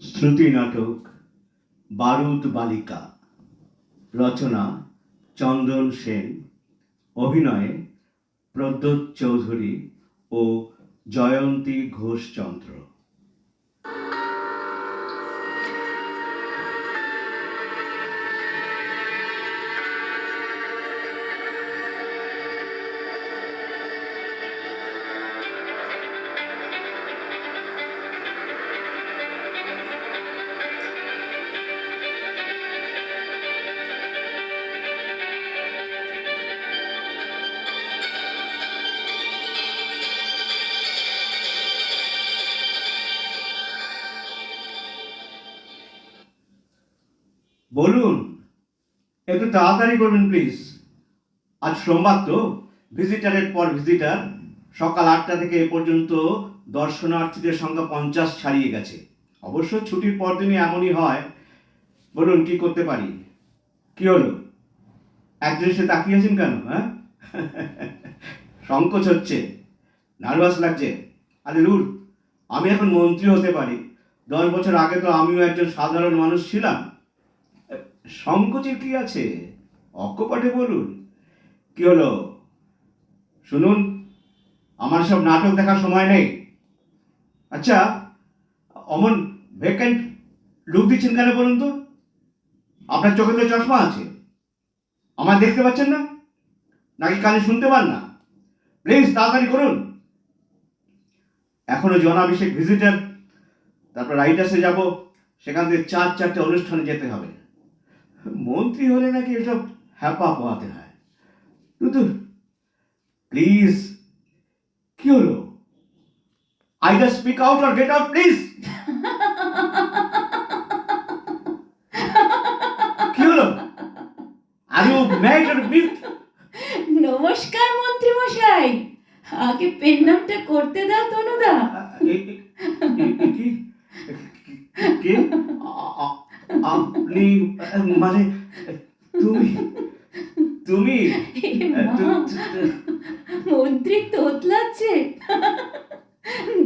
শ্রুতি নাটক বারুদ বালিকা রচনা চন্দন সেন অভিনয়ে প্রদ্যোৎ চৌধুরী ও জয়ন্তী ঘোষচন্দ্র। একটু তাড়াতাড়ি করবেন প্লিজ আজ সোমবার তো। ভিজিটারের পর ভিজিটার সকাল আটটা থেকে এ পর্যন্ত দর্শনার্থীদের সংখ্যা পঞ্চাশ ছাড়িয়ে গেছে। অবশ্য ছুটির পর দিনই এমনই হয়। বলুন, কি করতে পারি? কি হলো? একদৃশ্যে তাকিয়েছেন কেন হ্যাঁ? সংকোচ হচ্ছে। নার্ভাস লাগছে। আরে রুল আমি এখন মন্ত্রী হতে পারি। দশ বছর আগে তো আমিও একজন সাধারণ মানুষ ছিলাম। সংকোচের কি আছে? অকপটে বলুন। কি হলো? শুনুন, আমার সব নাটক দেখার সময় নেই। আচ্ছা অমন ভেকেন্ট লুক দিচ্ছেন কেন বলুন তো? আপনার চোখে তো চশমা আছে। আমার দেখতে পাচ্ছেন না? নাকি কানে শুনতে পান না? প্লিজ তাড়াতাড়ি করুন। এখনও জনাভিষেক ভিজিটার তারপর রাইটার্সে যাব। সেখান থেকে চার চারটে অনুষ্ঠানে যেতে হবে। মন্ত্রী হলে নাকি এসব হ্যাপা পোহাতে হয়। প্লিজ কি হলো? Either speak out or get out please কি হলো? আর ইউ অর নমস্কার মন্ত্রী মশাই। আগে পেন নামটা করতে দাও তনুদা। কি? আপনি মানে তুমি তুমি মন্ত্রী তোতলাচ্ছে।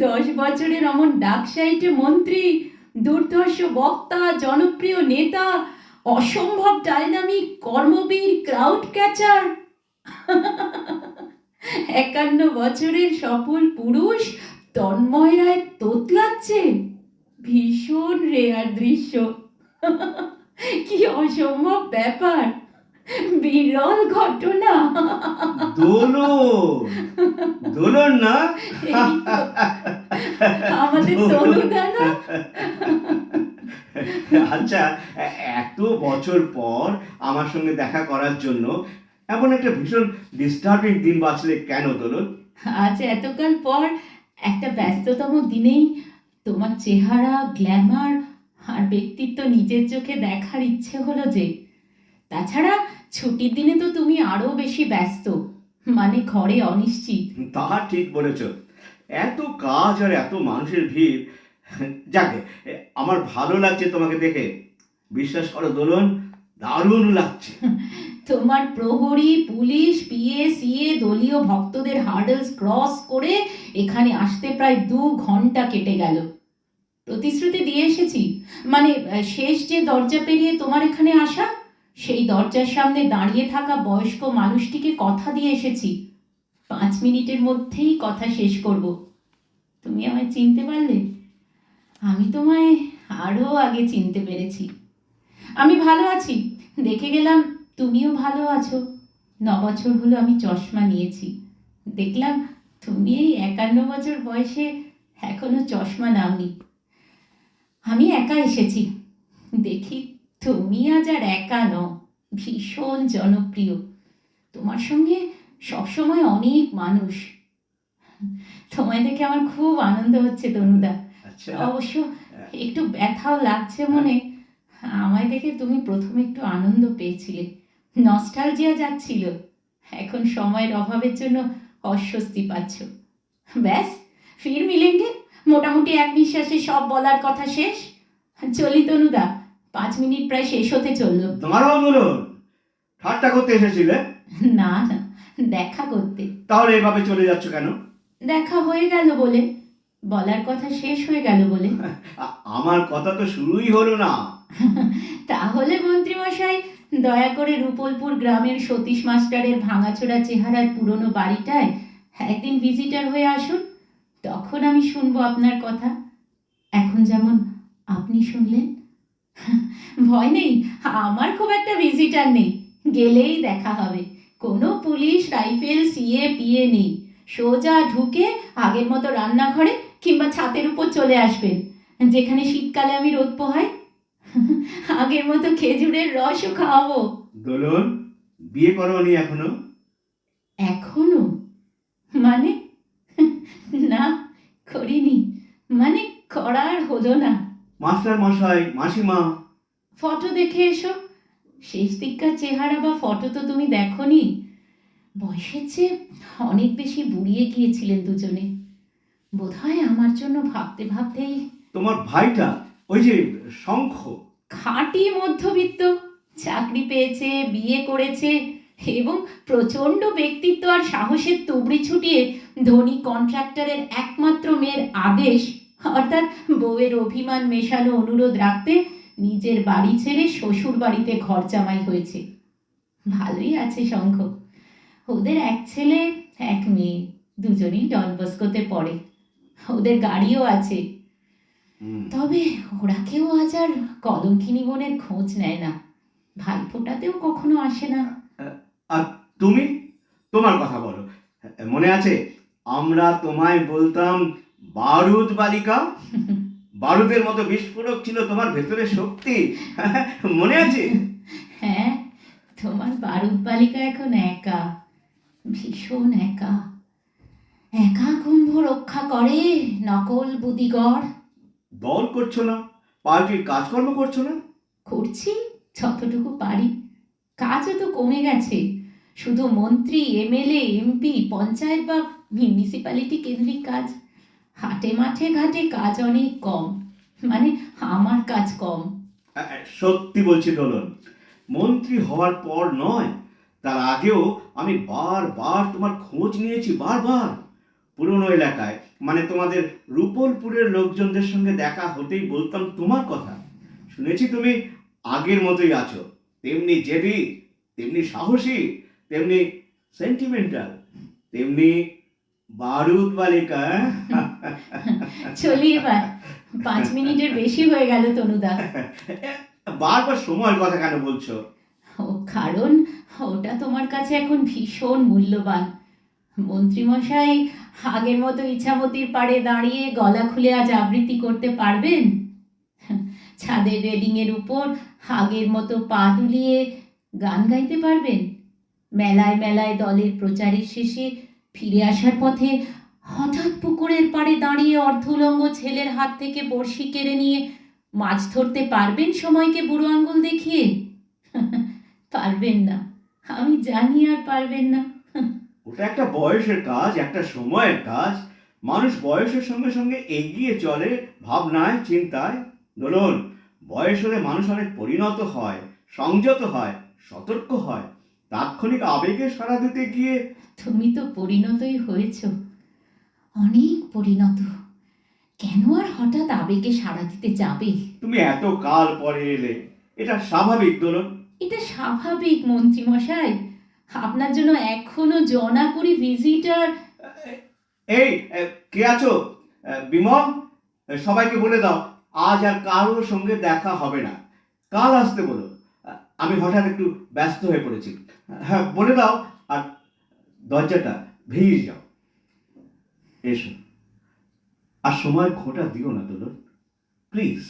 দশ বছরের অমন ডাক সাইটে মন্ত্রী দুর্ধর্ষ বক্তা জনপ্রিয় নেতা অসম্ভব ডাইনামিক কর্মবীর ক্রাউড ক্যাচার। একান্ন বছরের সফল পুরুষ তন্ময় রায় তোতলাচ্ছে ভীষণ রেয়ার দৃশ্য। কি অসম্ভব ব্যাপার? বিরল ঘটনা। দোলন দোলন না? আমাদের তনুদা না আচ্ছা এত বছর পর আমার সঙ্গে দেখা করার জন্য এমন একটা ভীষণ ডিস্টার্বিং দিন বাঁচলে কেন দোলন আজ এতকাল পর একটা ব্যস্ততম দিনেই তোমার চেহারা গ্ল্যামার আর ব্যক্তিত্ব নিজের চোখে দেখার ইচ্ছে হলো যে। তাছাড়া ছুটির দিনে তো তুমি আরও বেশি ব্যস্ত মানে ঘরে অনিশ্চিত। তা ঠিক বলেছ। এত কাজ আর এত মানুষের ভিড় যাকে আমার ভালো লাগছে তোমাকে দেখে। বিশ্বাস করো দোলন দারুণ লাগছে। তোমার প্রহরী পুলিশ পিএ সিএ দলীয় ভক্তদের হার্ডলস ক্রস করে এখানে আসতে প্রায় দু ঘণ্টা কেটে গেল। প্রতিশ্রুতি দিয়ে এসেছি। মানে শেষ যে দরজা পেরিয়ে তোমার এখানে আসা, সেই দরজার সামনে দাঁড়িয়ে থাকা বয়স্ক মানুষটিকে কথা দিয়ে এসেছি। পাঁচ মিনিটের মধ্যেই কথা শেষ করব। তুমি আমায় চিনতে পারলে? আমি তোমায় আরও আগে চিনতে পেরেছি। আমি ভালো আছি। দেখে গেলাম তুমিও ভালো আছো। ন বছর হলো আমি চশমা নিয়েছি। দেখলাম তুমি এই একান্ন বছর বয়সে এখনও চশমা নাওনি। আমি একা এসেছি। দেখি তুমি আজ আর একা নও ভীষণ জনপ্রিয়। তোমার সঙ্গে সবসময় অনেক মানুষ। তোমায় দেখে আমার খুব আনন্দ হচ্ছে তনুদা। আচ্ছা। অবশ্য একটু ব্যথাও লাগছে মনে। আমায় দেখে তুমি প্রথমে একটু আনন্দ পেয়েছিলে। নস্টালজিয়া যাচ্ছিল। এখন সময়ের অভাবের জন্য অস্বস্তি পাচ্ছ। ব্যাস ফির মিলেঙ্গে। মোটামুটি এক নিঃশ্বাসে সব বলার কথা শেষ। চলি তনুদা পাঁচ মিনিট প্রায় শেষ হতে চলল। দাঁড়াও দোলন ঠাট্টা করতে এসেছিলে? না না দেখা করতে। তাহলে এভাবে চলে যাচ্ছ কেন? দেখা হয়ে গেল বলে। বলার কথা শেষ হয়ে গেল বলে। আমার কথা তো শুরুই হলো না। তাহলে মন্ত্রীমশাই দয়া করে রূপলপুর গ্রামের সতীশ মাস্টারের ভাঙাচোরা চেহারার পুরনো বাড়িটায় একদিন ভিজিটার হয়ে আসুন। তখন আমি শুনব আপনার কথা। এখন যেমন আপনি শুনলেন, ভয় নেই, আমার খুব একটা ভিজিটার নেই। গেলেই দেখা হবে। কোনো পুলিশ, রাইফেল, সিএ, পিএ নেই। সোজা ঢুকে আগের মতো রান্নাঘরে কিংবা ছাতের উপর চলে আসবেন, যেখানে শীতকালে আমি রোদ পোহাই। আগের মতো খেজুরের রসও খাওয়াবো। দোলন, বিয়ে এখনও এখনও মানে না করিনি মানে করার হলো না। মাস্টার মশাই মাসিমা। ফটো দেখে এসো। শেষ দিককার চেহারা বা ফটো তো তুমি দেখোনি। বয়সের চেয়ে অনেক বেশি বুড়িয়ে গিয়েছিলেন দুজনে। বোধহয় আমার জন্য ভাবতে ভাবতেই তোমার ভাইটা ওই যে শঙ্খ। খাঁটি মধ্যবিত্ত চাকরি পেয়েছে বিয়ে করেছে এবং প্রচণ্ড ব্যক্তিত্ব আর সাহসের তুবড়ি ছুটিয়ে ধনী কন্ট্রাক্টরের একমাত্র মেয়ের আদেশ অর্থাৎ বউয়ের অভিমান মেশানো অনুরোধ রাখতে নিজের বাড়ি ছেড়ে শ্বশুর বাড়িতে ঘর জামাই হয়েছে। ভালোই আছে শঙ্খ। ওদের এক ছেলে এক মেয়ে দুজনেই ডনবস্কোতে পড়ে। ওদের গাড়িও আছে। তবে ওরা কেউ আজ আর কলঙ্কিনী বোনের খোঁজ নেয় না। ভাইফোঁটাতেও কখনো আসে না। আর তুমি? তোমার কথা বলো। মনে আছে? আমরা তোমায় বলতাম বারুদ বালিকা। বারুদের মতো বিস্ফোরক ছিল তোমার ভেতরে শক্তি। মনে আছে? হ্যাঁ তোমার বারুদ বালিকা এখন একা ভীষণ একা। একা কুম্ভ রক্ষা করে নকল বুদিগড়। দল করছ না? পার্টির কাজকর্ম করছ না? করছি যতটুকু পারি। কাজও তো কমে গেছে। শুধু মন্ত্রী এমএলএ এমপি পঞ্চায়েত বা মিউনিসিপ্যালিটি কেন্দ্রিক কাজ। হাটে মাঠে ঘাটে কাজ অনেক কম। মানে আমার কাজ কম। সত্যি বলছি দোলন, মন্ত্রী হওয়ার পর নয়, তার আগেও আমি বারবার তোমার খোঁজ নিয়েছি, বারবার। পুরনো এলাকায় মানে তোমাদের রূপলপুরের লোকজনদের সঙ্গে দেখা হতেই বলতাম তোমার কথা। শুনেছি তুমি আগের মতোই আছো, তেমনি জেদি, তেমনি সাহসী, তেমনি সেন্টিমেন্টাল তেমনি বারুদ বালিকা হ্যাঁ? চলি এবার। পাঁচ মিনিটের বেশি হয়ে গেল তনুদা। বারবার সময়ের কথা কেন বলছো? ও কারণ ওটা তোমার কাছে এখন ভীষণ মূল্যবান। মন্ত্রীমশাই আগের মতো ইচ্ছামতির পাড়ে দাঁড়িয়ে গলা খুলে আজ আবৃত্তি করতে পারবেন? ছাদের রেলিংয়ের উপর আগের মতো পা দুলিয়ে গান গাইতে পারবেন? মেলায় মেলায় দলের প্রচারের শেষে ফিরে আসার পথে হঠাৎ পুকুরের পাড়ে দাঁড়িয়ে অর্ধলঙ্গ ছেলের হাত থেকে বড়শি কেড়ে নিয়ে মাছ ধরতে পারবেন সময়কে বুড়ো আঙ্গুল দেখিয়ে? পারবেন না। আমি জানি আর পারবেন না। ওটা একটা বয়সের কাজ একটা সময়ের কাজ। মানুষ বয়সের সঙ্গে সঙ্গে এগিয়ে চলে ভাবনায় চিন্তায়। ধরুন বয়স হলে মানুষ অনেক পরিণত হয় সংযত হয় সতর্ক হয়। তাৎক্ষণিক আবেগে সাড়া দিতে গিয়ে তুমি তো পরিণতই হয়েছ। অনেক পরিণত। কেন আর হঠাৎ আবেগে সাড়া দিতে যাবে? তুমি এত কাল পরে এলে এটা স্বাভাবিক দোলন। এটা স্বাভাবিক মন্ত্রী মশাই আপনার জন্য এখনও জনা করি ভিজিটার এই কে আছো? বিমল সবাইকে বলে দাও আজ আর কারোর সঙ্গে দেখা হবে না। কাল আসতে বলো। আমি হঠাৎ একটু ব্যস্ত হয়ে পড়েছি। হ্যাঁ বলে দাও আর দরজাটা ভেঙে যাও। এসো। আর সময় খোটা দিও না তোলো প্লিজ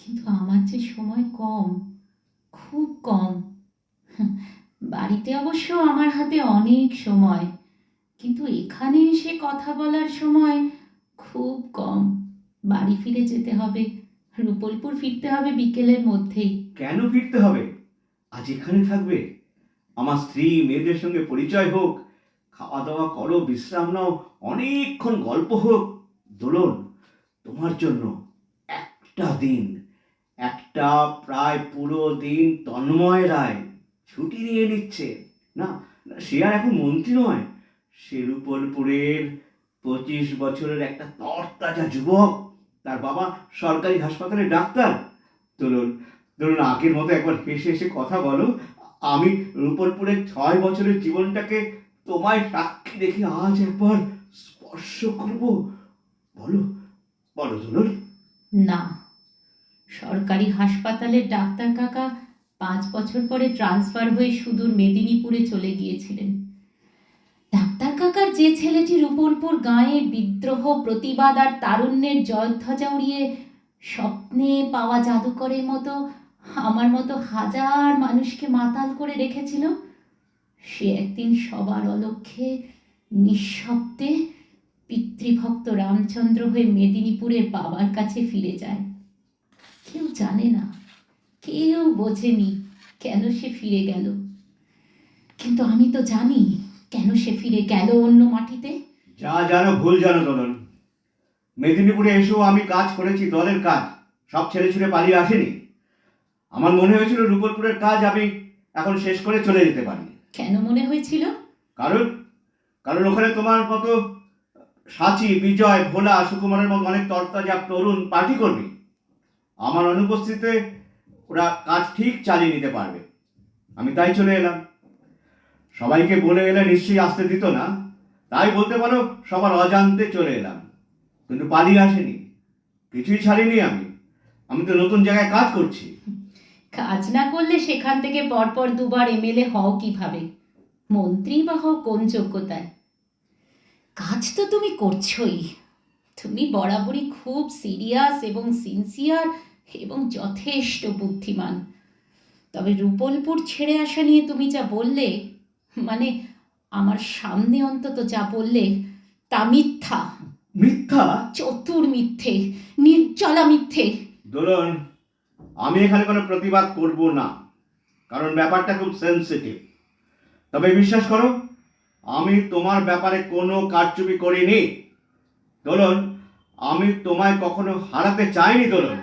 কিন্তু আমার যে সময় কম খুব কম। বাড়িতে অবশ্য আমার হাতে অনেক সময় কিন্তু এখানে এসে কথা বলার সময় খুব কম। বাড়ি ফিরে যেতে হবে রূপলপুর ফিরতে হবে বিকেলের মধ্যেই। কেন ফিরতে হবে? আজ এখানে থাকবে। আমার স্ত্রী মেয়েদের সঙ্গে পরিচয় হোক খাওয়া দাওয়া করো, বিশ্রাম নাও, অনেকক্ষণ গল্প হোক, দোলন, তোমার জন্য একটা দিন, একটা প্রায় পুরো দিন তন্ময় রায় ছুটি নিয়ে নিচ্ছে। না সে আর এখন মন্ত্রী নয়। সে রূপলপুরের পঁচিশ বছরের একটা তরতাজা যুবক, তার বাবা সরকারি হাসপাতালে ডাক্তার। ধরুন ধরুন আগের মতো একবার হেসে হেসে কথা বলো। আমি রূপরপুরের ছয় বছরের জীবনটাকে তোমায় সাক্ষী রেখে আজ একবার স্পর্শ করব। বলো বলো ধরুন না, সরকারি হাসপাতালের ডাক্তার কাকা পাঁচ বছর পরে ট্রান্সফার হয়ে সুদূর মেদিনীপুরে চলে গিয়েছিলেন। ডাক্তার কাকার যে ছেলেটি রূপনপুর গাঁয়ে বিদ্রোহ, প্রতিবাদ আর তারুণ্যের জয়ধ্বজা উড়িয়ে স্বপ্নে পাওয়া জাদুকরের মতো, আমার মতো হাজার মানুষকে মাতাল করে রেখেছিল সে একদিন সবার অলক্ষ্যে নিঃশব্দে পিতৃভক্ত রামচন্দ্র হয়ে মেদিনীপুরে বাবার কাছে ফিরে যায়। কেউ জানে না, কেউ বোঝেনি কেন সে ফিরে গেল। কিন্তু আমি তো জানি কেন সে ফিরে গেল অন্য মাটিতে। যা জানো ভুল জানো দলন। মেদিনীপুরে এসেও আমি কাজ করেছি, দলের কাজ। সব ছেড়ে ছুড়ে পালিয়ে আসেনি। আমার মনে হয়েছিল রূপরপুরের কাজ আমি এখন শেষ করে চলে যেতে পারি। কেন মনে হয়েছিল? কারণ কারণ ওখানে তোমার মতো সাচি, বিজয়, ভোলা, সুকুমারের মতো অনেক তরতাজা তরুণ পার্টি করবি আমার অনুপস্থিতিতে ওরা কাজ ঠিক চালিয়ে নিতে পারবে। আমি তাই চলে এলাম। সবাইকে বলে এলে নিশ্চয়ই আসতে দিত না। তাই বলতে পারো, সবার অজান্তে চলে এলাম। কিন্তু পালিয়ে আসেনি। কিছুই ছাড়িনি আমি। আমি তো নতুন জায়গায় কাজ করছি। কাজ না করলে সেখান থেকে পরপর দুবার এমএলএ হও কীভাবে? মন্ত্রী বা হও কোন যোগ্যতায়? কাজ তো তুমি করছোই। তুমি বরাবরই খুব সিরিয়াস এবং সিনসিয়ার এবং যথেষ্ট বুদ্ধিমান। তবে রূপলপুর ছেড়ে আসা নিয়ে তুমি যা বললে মানে আমার সামনে অন্তত যা বললে তা মিথ্যা। মিথ্যা? চতুর মিথ্যে নির্জলা মিথ্যে। দোলন আমি এখানে কোনো প্রতিবাদ করব না, কারণ ব্যাপারটা খুব সেন্সিটিভ তবে বিশ্বাস করো, আমি তোমার ব্যাপারে কোনো কারচুপি করিনি। দোলন, আমি তোমায় কখনো হারাতে চাইনি, দোলন।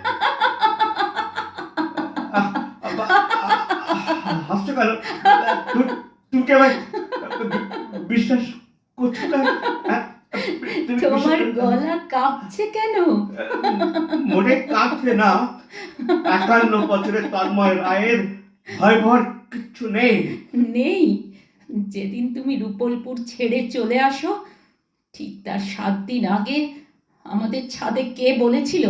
হাসছো কেন? বিশ্বাস করছ হ্যাঁ? তোমার গলা কাঁপছে কেন? মনে কাঁপছে না। একান্ন বছরের তন্ময় রায়ের ভয় ভর কিচ্ছু নেই। নেই। যেদিন তুমি রূপলপুর ছেড়ে চলে আসো ঠিক তার সাত দিন আগে আমাদের ছাদে কে বলেছিল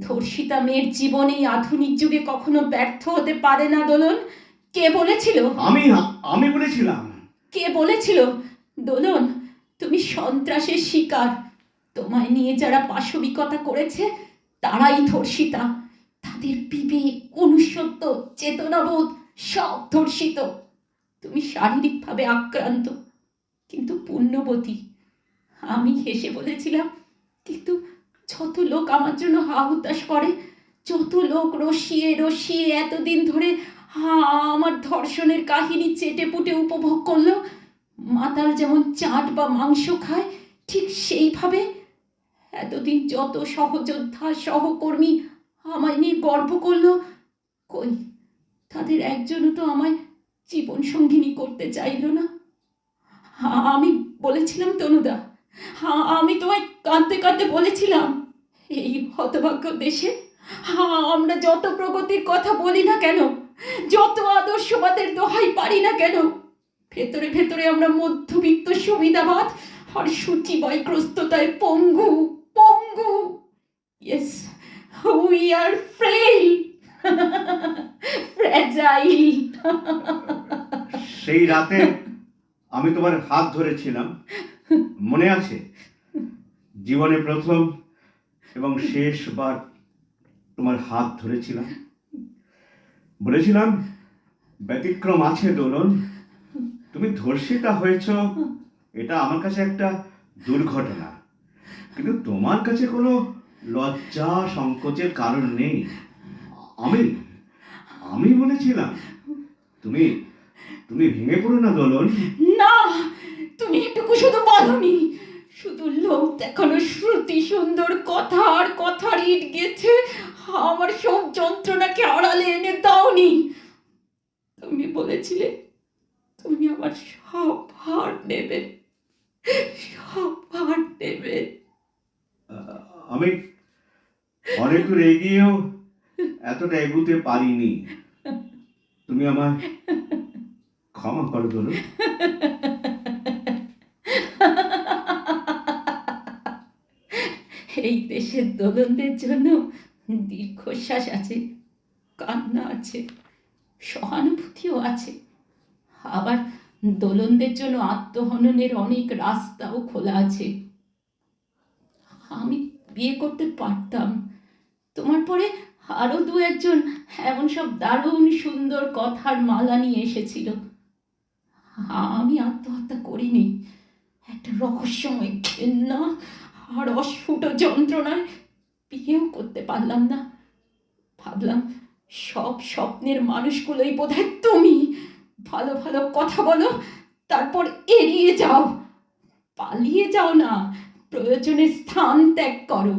ধর্ষিতা মেয়ের জীবন এই আধুনিক যুগে কখনো ব্যর্থ হতে পারে না দোলন? কে বলেছিল? আমি আমি বলেছিলাম। কে বলেছিল? দোলন তুমি সন্ত্রাসের শিকার। তোমায় নিয়ে যারা পাশবিকতা করেছে, তারাই ধর্ষিতা। তাদের বিবেক অনুসত্য চেতনাবোধ সব ধর্ষিত। তুমি শারীরিকভাবে আক্রান্ত, কিন্তু পুণ্যবতী। আমি হেসে বলেছিলাম, কিন্তু যত লোক আমার জন্য হা হুতাশ করে, যত লোক রসিয়ে রসিয়ে এতদিন ধরে হা আমার ধর্ষণের কাহিনী চেটে পুটে উপভোগ করল মাতাল যেমন চাট বা মাংস খায়, ঠিক সেইভাবে এতদিন যত সহযোদ্ধা সহকর্মী আমায় নিয়ে গর্ব করল, কই, তাদের একজনও তো আমায় জীবন সঙ্গিনী করতে চাইলো না। আমি বলেছিলাম, তনুদা হা- আমি তোমায় কাঁদতে কাঁদতে বলেছিলাম, এই হতভাগ্য দেশে হা- আমরা যত প্রগতির কথা বলি না কেন, যত আদর্শবাদের দোহাই পারি না কেন ভেতরে ভেতরে আমরা মধ্যবিত্ত সুবিধাবাদ। আর সূচিবয়গ্রস্ততায় পঙ্গু পঙ্গু। Yes we are frail fragile সেই রাতে আমি তোমার হাত ধরেছিলাম। মনে আছে? জীবনে প্রথম এবং শেষবার তোমার হাত ধরেছিলাম। বলেছিলাম, ব্যতিক্রম আছে দোলন। তুমি ধর্ষিতা হয়েছ, এটা আমার কাছে একটা দুর্ঘটনা। কিন্তু তোমার কাছে কোনো লজ্জা সংকোচের কারণ নেই। আমি আমি বলেছিলাম, তুমি তুমি ভেঙে পড়ো না দোলন? না, তুমি এটুকু শুধু বলনি, শুধু লোক দেখানো শ্রুতি সুন্দর কথা আর কথার ইট গেছে, আমার সব যন্ত্রণাকে আড়ালে এনে দাওনি। তুমি বলেছিলে তুমি আমার সব ভার নেবে সব ভার আহ, আমি অনেক দূর এগিয়েও এতটা এগুতে পারিনি। তুমি আমার ক্ষমা করো দোলন এই দেশের দোলনদের জন্য দীর্ঘশ্বাস আছে কান্না আছে সহানুভূতিও আছে। আবার দোলনদের জন্য আত্মহননের অনেক রাস্তাও খোলা আছে। আমি বিয়ে করতে পারতাম। তোমার পরে আরও দু একজন এমন সব দারুণ সুন্দর কথার মালা নিয়ে এসেছিল। আমি আত্মহত্যা করিনি। একটা রহস্যময় ঘেন্না আর অস্ফুট যন্ত্রণায় বিয়েও করতে পারলাম না। ভাবলাম সব স্বপ্নের মানুষগুলোই বোধহয় তুমি। ভালো ভালো কথা বলো, তারপর এড়িয়ে যাও। পালিয়ে যাও না, প্রয়োজনে স্থান ত্যাগ করো।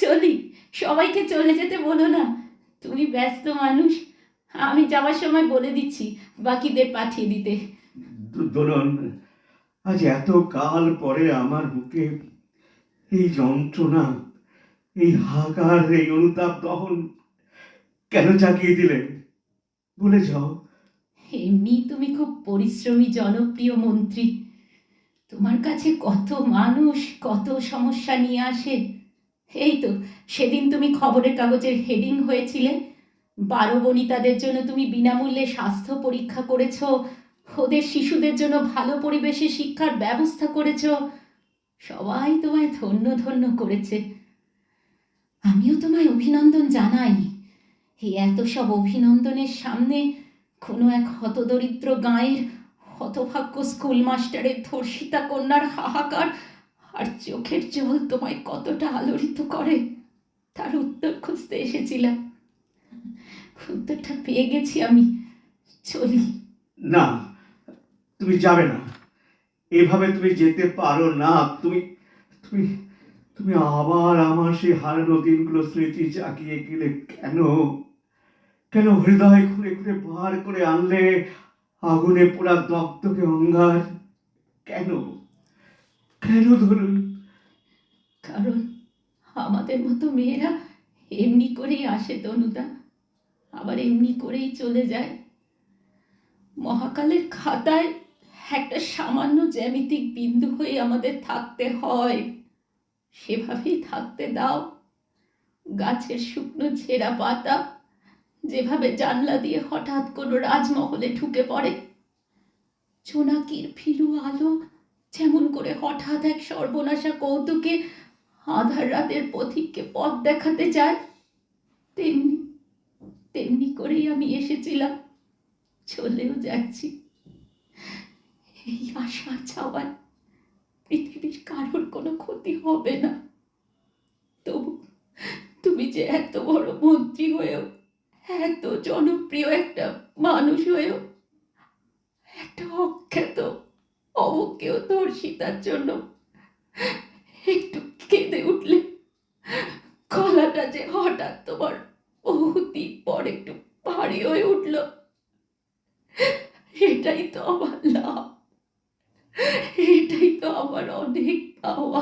চলি, সবাইকে চলে যেতে বলো না। তুমি ব্যস্ত মানুষ, আমি যাওয়ার সময় বলে দিচ্ছি, বাকিদের পাঠিয়ে দিতে। দোলন, আজ এত কাল পরে আমার বুকে এই যন্ত্রণা, এই হাহাকার, এই অনুতাপ দহন কেন চাকিয়ে দিলে? বলে যাও। এমনি তুমি খুব পরিশ্রমী, জনপ্রিয় মন্ত্রী। তোমার কাছে কত মানুষ, কত সমস্যা নিয়ে আসে। এই তো, সেদিন তুমি খবরের কাগজের হেডিং হয়েছিলে। বারো বনিতাদের জন্য তুমি বিনামূল্যে স্বাস্থ্য পরীক্ষা করেছ। ওদের শিশুদের জন্য ভালো পরিবেশে শিক্ষার ব্যবস্থা করেছ। সবাই তোমায় ধন্য ধন্য করেছে। আমিও তোমায় অভিনন্দন জানাই। এই এত সব অভিনন্দনের সামনে কোনো এক হতদরিদ্র গাঁয়ের হতভাগ্য স্কুল মাস্টারের ধর্ষিতা কন্যার হাহাকার আর চোখের জল তোমায় কতটা আলোড়িত করে? তার উত্তর খুঁজতে এসেছিলাম। উত্তরটা পেয়ে গেছি আমি। চলি। না, তুমি যাবে না। এভাবে তুমি যেতে পারো না। তুমি তুমি তুমি আবার আমার সেই হারানো দিনগুলো স্মৃতি জাগিয়ে গেলে কেন? কেন হৃদয় খুঁড়ে খুঁড়ে বার করে আনলে? আগুনে পোড়া দপ্তকে অঙ্গার কেন? কেন ধরুন? কারণ আমাদের মতো মেয়েরা এমনি করেই আসে তনুদা, আবার এমনি করেই চলে যায়। মহাকালের খাতায় একটা সামান্য জ্যামিতিক বিন্দু হয়ে আমাদের থাকতে হয়। সেভাবেই থাকতে দাও। গাছের শুকনো ছেঁড়া পাতা যেভাবে জানলা দিয়ে হঠাৎ কোনো রাজমহলে ঢুকে পড়ে, জোনাকির ফিরু আলো যেমন করে হঠাৎ এক সর্বনাশা কৌতুকে আধার রাতের পথিককে পথ দেখাতে চায় তেমনি তেমনি করেই আমি এসেছিলাম, চলেও যাচ্ছি। এই আশা চাওয়ায় পৃথিবীর কারোর কোনো ক্ষতি হবে না। তবু তুমি যে এত বড় মন্ত্রী হয়েও এত জনপ্রিয় একটা মানুষ হয়েও একটা অখ্যাত অবকেও ধর্ষিতার জন্য একটু কেঁদে উঠলে গলাটা যে হঠাৎ তোমার বহুদিন পর একটু ভারী হয়ে উঠল। এটাই তো আমার লাভ। এটাই তো আমার অনেক পাওয়া।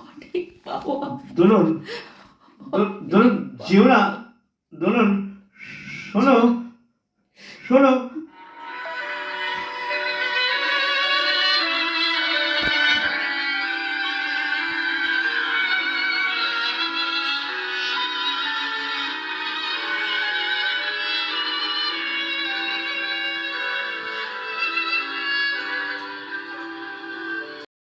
অনেক পাওয়া। দোল- দোলন যেও না দোলন শোনো শোনো